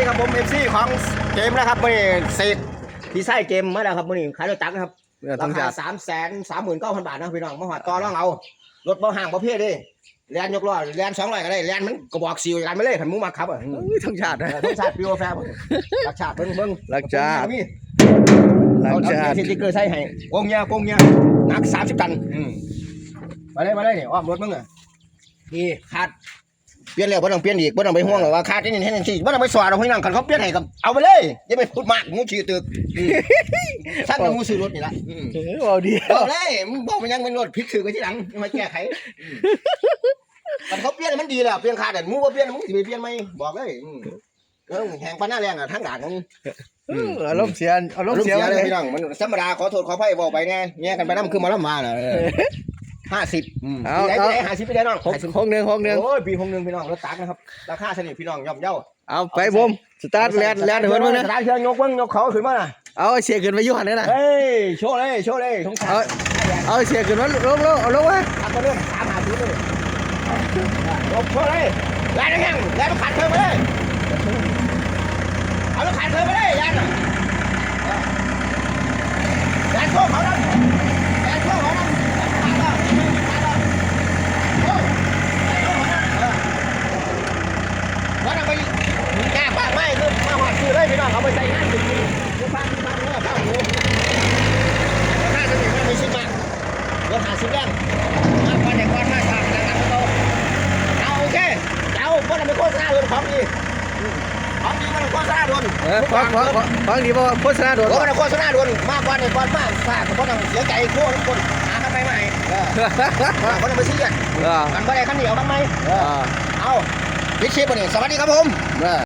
ดีครับผมเอฟซีของเกมนะครับมื่อนี้เศษที่ใช้เกมมาแล้วครับมื่อนี้ขายรถจักรนะครับเรือราต้องคาจัด สามแสนสามหมื่นเก้าพันบาทนะพี่น้องมาหอดต่อรองเอารถบ่ห่างประเภทดิแลนยกล้อแลนสองร้อยก็ได้แลนมันกระบอกซิวกันไม่เลยขันหมูมาครับอะอืมเอ้ยต้องจัดนะเออต้องชาติพิโอแฟร์บ่รักชาติเบิ้งเบิ้งรักชาติมีหลังเอาจากเอาที่ติ๊กเกอร์ใส่ให้โกงเงี้ยโกงเงี้ยหนักสามสิบตันอืมมาเลยมาเลยนี่อ้อมรถมึงอะนี่ขาด เปลี่ยนแล้วบ่ต้องเปลี่ยนอีกบ่ต้องไปห่วงหรอกว่าขาดนี่นี่นี่บ่ต้องไปสวาดเอาพี่น้องกันเขาเปลี่ยนให้กับเอาไปเลยอย่าไปพูดมากงูฉี่ตึกอืมสั้นกับงูซื้อรถนี่ละอืมเออเอาดีบอกเลยมึงบอกมันยังเป็นรถผิดถือกันที่หลังยังมาแก้ไขอืมมันเขาเปลี่ยนมันดีแล้วเปลี่ยนขาดแต่มึงว่าเปลี่ยนมึงสิไปเปลี่ยนไหมบอกเลยอืมเออแหงปานหน้าแรงอะทั้งด่านมึงเอออารมณ์เสียอารมณ์ลูกเสียเสียเลเลยยพี่น้องมันธรรมดาขอโทษขออภัยบอกไปแน่แง่กันไปน้ำคือมาล้ำมาน่ะ ห้าสิบปีไหนปีไหนห้าสิบปีไหนน้องหกหกหนึ่งหกหนึ่งโอ้ยปีหกหนึ่งพี่น้องรถตักนะครับราคาสนิทพี่น้องย่อมเย่าเอาไปผมสตาร์ทแลนแลนเหินมึงนะสตาร์ทเครื่องยกเบิ้งยกเขาขึ้นมาน่ะเอาเสียขึ้นไปยุ่หันเลยนะเฮ้ยโชว์เลยโชว์เลยสงสารเอาเอาเสียขึ้นมาลงลงเอาลงมาทำไปเรื่องสามหาสิบเลยยกโชว์เลยแรงยังแรงมันขาดเธอไปเลยเอาแล้วขาดเธอไปเลยยันยันโชว์เขาแล้วยันโชว์เขาแล้วขาดแล้วขาดแล้วโอ้ยยันโชว์เขาแล้ววันนั้นไปแก้ปากไม่คือมาหอดซื้อเลยพี่น้องเอาไปใส่งานจริงๆดูฟังดูฟังเนื้อข้าวหมูข้าจะมีไม่มีชิ้นมากรถ หาชิ้นแรกมาก่อนเด็กก่อนมาก่อนนะครับโตเอาโอเคเอาพวกเราไปโฆษณาโดนของดีของดีมันโฆษณาโดนเออฟังฟังฟังฟังดีป่ะโฆษณาโดนโอ้ป่ะมันโฆษณาโดนมากกว่าเด็กก่อนมากฝากคนต้องเสียใจโค้ทุกคนหากันไปใหม่เออคนต้องไปซื้อกันเออมันก็ได้ขั้นเดียวกันไหมเออเอาพิชิตวันนี้สวัสดีครับผมเออ